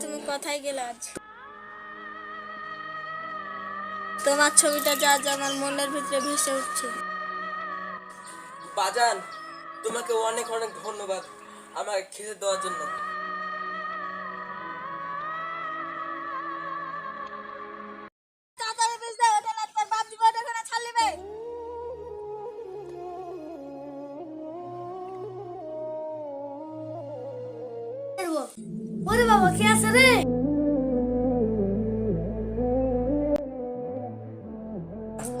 তুমি কোথায় গেলে আজ? তোমার ছবিটা যা যা আমার মনের ভিতরে ভেসে উঠছে। বাজান, তোমাকে অনেক অনেক ধন্যবাদ আমাকে খেতে দেওয়ার জন্য। ওরে বাবা কে আছে রে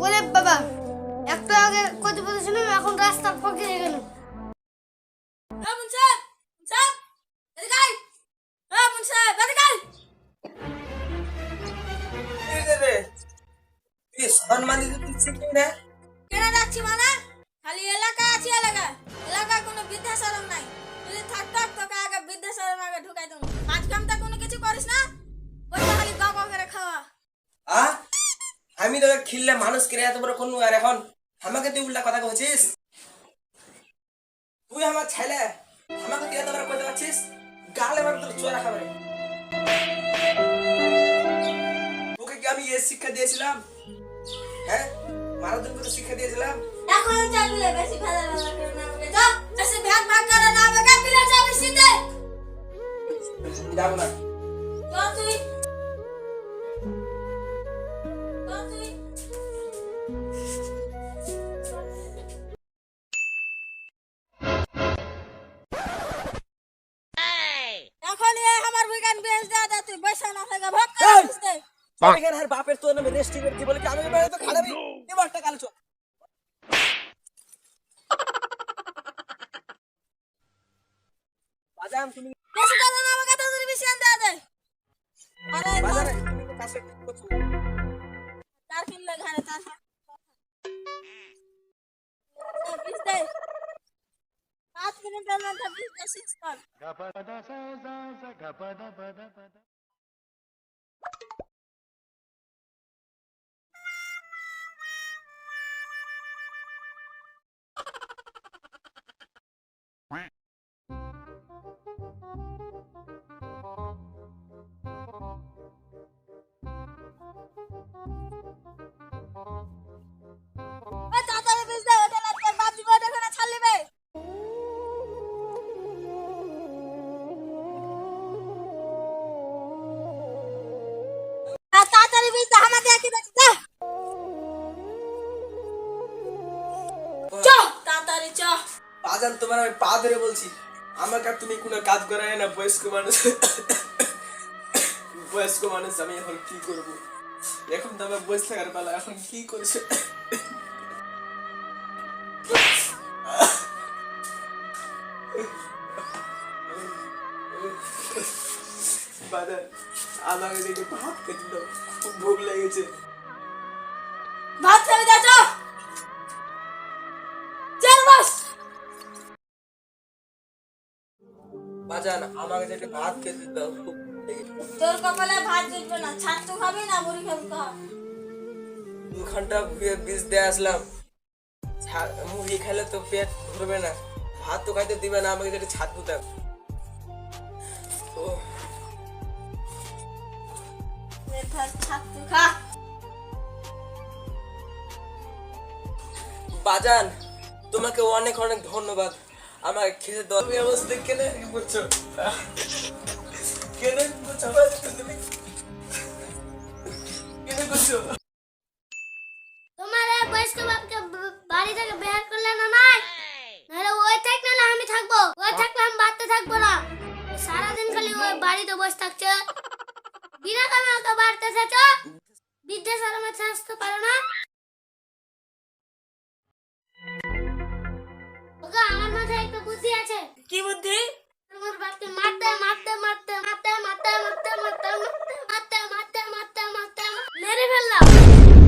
ওরে বাবা একটা আগে কত কথা শুনলাম এখন রাস্তার পক্ষে গেল। সম্মানিত তুই না কেন যাচ্ছি মানে? খালি এলাকা আছে এলাকা এলাকা কোনো বৃদ্ধাশ্রম নাই। তোকে আগে বৃদ্ধাশ্রম আগে ঢুকাই দেবো। কাজ কামটা কোনো কিছু করিস না? ওই তো খালি গপ করে খাওয়া। আ? আমি তোকে খিললে মানুষ কিনে এত বড় কোন আর এখন আমাকে তুই উল্টা কথা বলছিস তুই আমার ছেলে আমাকে তুই এত বড় কথা পাচ্ছিস গালে মার তোর চোরা খাবে তোকে কি আমি এ শিক্ষা দিয়েছিলাম? হ্যাঁ? জন্য শিক্ষা দিয়েছিলাম? এখন চাললে বেশি ভালো ভালো করে না হবে ऐसे भैंस भाग कर ना बेटा पिला जा भी सीधे जाओ ना कौन तू कौन तू এখন এ আমার বিজ্ঞান বেশ দাদা তুই বসে না থাকা ভক্ত বাপের তো নামে রেস্টিমেন্ট কি বলে কি আমি তো খারাপ किसके अंदर अरे बाज़ार है कैसे कुछ तार फ़िल्म लगा है तार बीस दे सात मिनट में मैं बीस दे सिक्स कर गपदा सा सा सा गपदा पदा पदा Quack. তোমার আমি পা ধরে বলছি, আমাকে আর তুমি কোনো কাজ করায় না, বয়স্ক মানুষ। বয়স্ক মানুষ, আমি এখন কি করব? এখন তো আমার বসে থাকার বেলা এখন কি করছে? আমাকে দেখে ভাত খেতে ভোগ লেগেছে। ভাত বাজান আমাকে দেখে ভাত খেতে দাও তোর কপালে ভাত জুটবে না। ছাতু খাবি না মুড়ি খাবি কহ দু ঘণ্টা ঘুরে বীজ দিয়ে আসলাম। মুড়ি খেলে তো পেট ভরবে না। ভাত তো খাইতে দিবে না আমাকে যেটা ছাদ পুতাম ও। ছাতু বাজান তোমাকে অনেক অনেক ধন্যবাদ। আমাকে খেতে তুমি কেন কেন এরকম আমার সাথে তুমি? কেন করছ? তোমার এই বয়স্ক বাপকে ব- বাড়ি থেকে বের করলে না নাই? নাহলে ওই থাকলে না আমি থাকব। ওই থাকলে আমি বাড়তে থাকব না। সারাদিন খালি ওই বাড়িতে বসে থাকছে। বিনা কামে ওকে বাড়তে থাকছো বৃদ্ধাশ্রমে আসতে পারো না।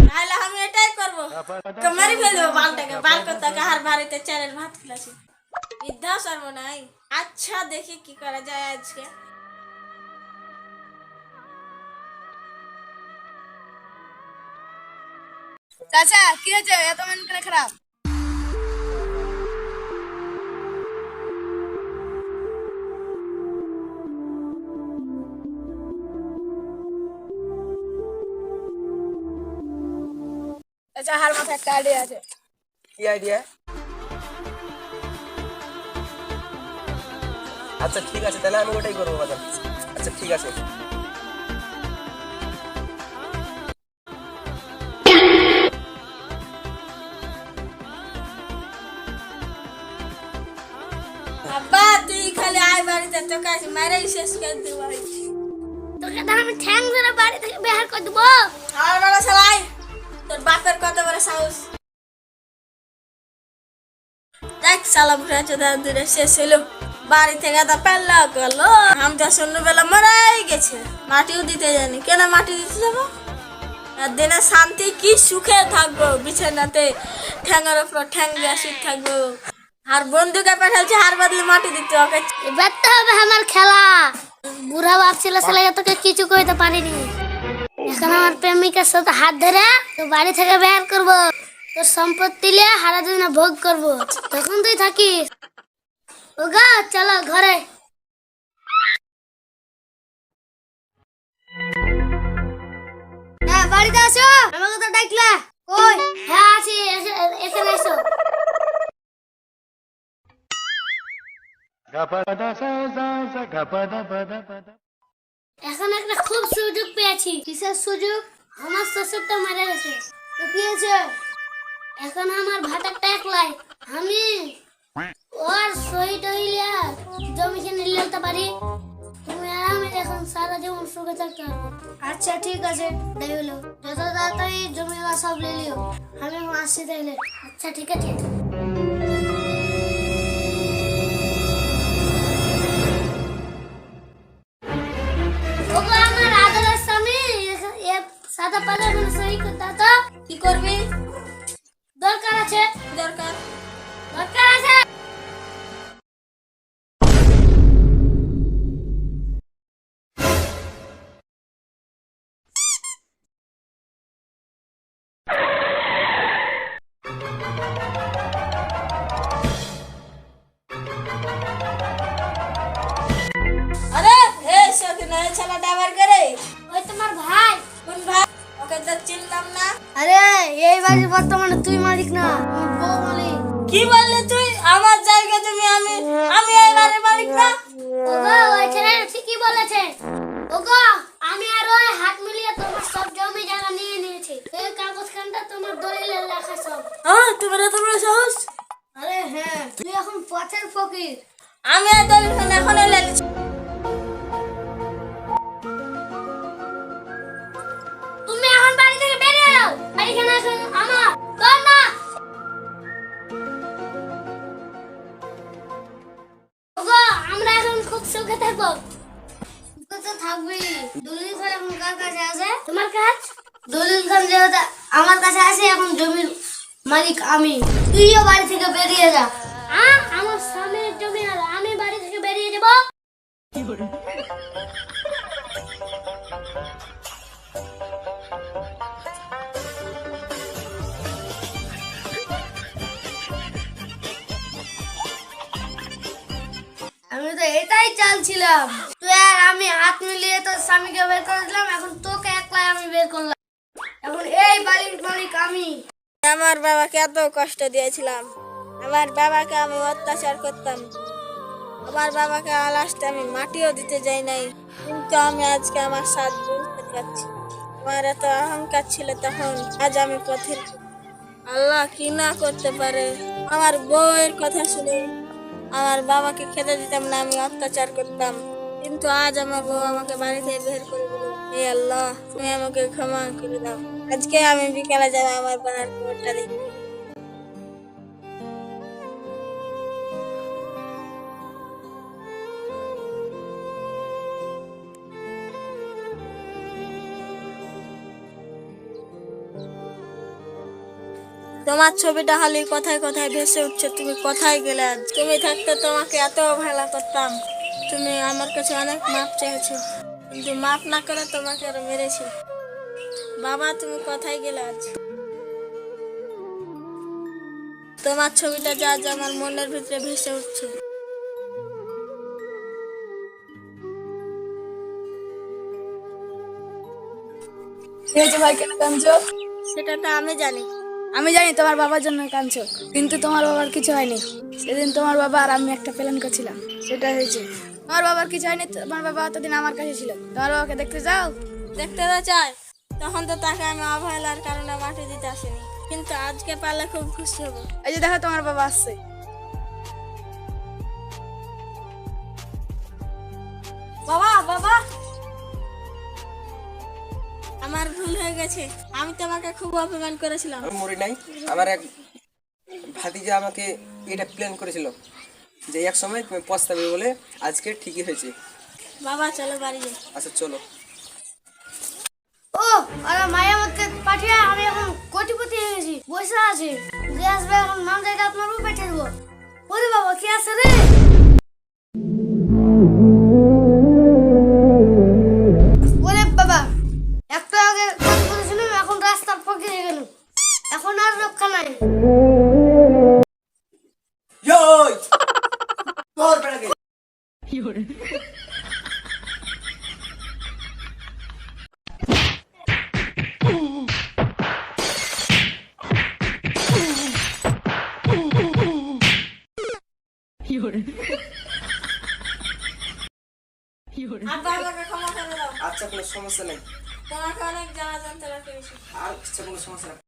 তাহলে আমি এটাই করব মেরে ফেলব বালটাকে বাল করতে কাহার বাড়িতে চালের ভাত খেলাছি বৃদ্ধা সর্বনাই আচ্ছা দেখি কি করা যায় আজকে চাচা কি হয়েছে এত মন করে খারাপ আচ্ছা হার মাথায় একটা আইডিয়া আছে। কি আইডিয়া আচ্ছা ঠিক আছে তাহলে আমি ওটাই করব বাজান আচ্ছা ঠিক আছে। আব্বা তুই খালি আয় বাড়িতে তোকে আজ মারাই শেষ করে দিব। বাড়ি তোকে তো আমি ঠ্যাং ধরে বাড়ি থেকে বের করে দেবো। আমার বড় শালাই তোর বাপের কত বড় সাহস। দেখ সালাম দূরে শেষ হলো বাড়ি থেকে তো পেল্লা গেল। আমি সন্ধ্যেবেলা মরাই গেছে। মাটিও দিতে জানি কেন মাটি দিতে যাব? দিনে শান্তি কি সুখে থাকব? বিছানাতে ঠ্যাঙের উপর ঠ্যাং দিয়ে শুয়ে থাকব। আর বন্ধুকে পাঠাচ্ছে হার বদলে মাটি দিতে ওকে এবার তো হবে আমার খেলা। বুড়া বাপ ছিল ছেলে তোকে কিছু কইতে পারিনি। এখন আমার প্রেমিকার সাথে হাত ধরে তো বাড়ি থেকে বের করব। তোর সম্পত্তি নিয়ে হারা দিন ভোগ করব। তখন তুই থাকিস। ওগা, চলো ঘরে। হ্যাঁ বাড়িতে আসো আমাকে তো ডাকলা? কই? হ্যাঁ আছি। এসে- এখানে এসো। এখন একটা খুব সুযোগ পেয়েছি। কিসের সুযোগ? আমার শ্বশুরটা মারা গেছে। হয়েছে? এখন আমার ভাতারটা একলাই। আমি ওর সহি টহিলিয়া জমি কিনে নিতে পারি। তুমি আরামে এখন সারা জীবন সুখে থাকতে আচ্ছা ঠিক আছে। তাই হলো। যত তাড়াতাড়ি জমি সব নিয়ে লিও আমি এখন আসছি তাইলে আচ্ছা ঠিক আছে। পালে মানে সহি করতে কি করবি? দরকার আছে? দরকার। দরকার আছে? বাড়ির বর্তমানে তুই মালিক না আমার বউ মালিক। কি বললি তুই? আমার জায়গা তুমি আমি আমি এই বাড়ির মালিক না? ওগো ওই ছেলেটা ঠিকই বলেছে। ওগো আমি আর ওই হাত মিলিয়ে তোমার সব জমি জায়গা নিয়ে নিয়েছি। এই কাগজ খানটা তোমার দলিলে লেখা সব। হ্যাঁ তোমার এত বড় সাহস? আরে হ্যাঁ তুই এখন পথের ফকির। আমি আর দলিল খান এখন এলে সুখে থাকব তো থাকবি। এখন কার কাছে আছে? তোমার কাছে যেহেতু আমার কাছে আছে, এখন জমির মালিক আমি। তুইও বাড়ি থেকে বেরিয়ে আমার স্বামীর জমি আমি বাড়ি থেকে বেরিয়ে যাব। আমি তো এটাই চালছিলাম। তুই আর আমি হাত মিলিয়ে তোর স্বামীকে বের করে দিলাম, এখন তোকে একলাই আমি বের করলাম। এখন এই বাড়ির মালিক আমি। আমার বাবাকে এত কষ্ট দিয়েছিলাম। আমার বাবাকে আমি অত্যাচার করতাম। আমার বাবাকে লাস্টে আমি মাটিও দিতে যাই নাই। কিন্তু আমি আজকে আমার সাথ বুঝতে পারছি আমার এত অহংকার ছিল তখন, আজ আমি পথের আল্লাহ কি না করতে পারে? আমার বউয়ের কথা শুনে আমার বাবাকে খেতে দিতাম না, আমি অত্যাচার করতাম। কিন্তু আজ আমার বউ আমাকে বাড়ি থেকে বের করে দিল। হে আল্লাহ, তুমি আমাকে ক্ষমা করে দাও। আজকে আমি বিকালে যাব আমার বাবার খবরটা দেখি তোমার ছবিটা খালি কোথায় কোথায় ভেসে উঠছে, তুমি কোথায় গেলে? আজ তুমি থাকতে তোমাকে এত ভালো করতাম। তুমি আমার কাছে অনেক মাপ চেয়েছো, কিন্তু মাপ না করে তোমাকে আরও মেরেছি। বাবা, তুমি কোথায় গেলে আজ? তোমার ছবিটা যা আজ আমার মনের ভিতরে ভেসে উঠছে। সেটা তো আমি জানি। আমি জানি তোমার বাবার জন্য কাঁদছো কিন্তু তোমার বাবার কিছু হয়নি। সেদিন তোমার বাবা আর আমি একটা প্ল্যান করছিলাম সেটা হয়েছে। তোমার বাবার কিছু হয়নি তোমার বাবা অতদিন আমার কাছে ছিল। তোমার বাবাকে দেখতে যাও। দেখতে তো চাই। তখন তো তাকে আমি অবহেলার কারণে মাটি দিতে আসিনি। কিন্তু আজকে পারলে খুব খুশি হব। এই যে দেখো তোমার বাবা আসছে। বাবা বাবা! আমার ভুল হয়ে গেছে। আমি তোমাকে খুব অপমান করেছিলাম। আমি মরি নাই। আমার এক ভাতিজা আমাকে এটা প্ল্যান করেছিল যে এক সময় তুমি পস্তাবে বলে আজকে ঠিকই হয়েছে। বাবা চলো বাড়ি যাই। আচ্ছা চলো। ও আর মায়া আমাকে পাঠিয়ে আমি এখন কোটিপতি হয়ে গেছি। বসে আছি। যে আসবে এখন নাম জায়গা আপনার উপর পাঠিয়ে দেবো। ওরে বাবা কি আছে রে? সমস্যা নাই। তোমাকে অনেক জানা জানতে আর কিছু কোনো সমস্যা নেই।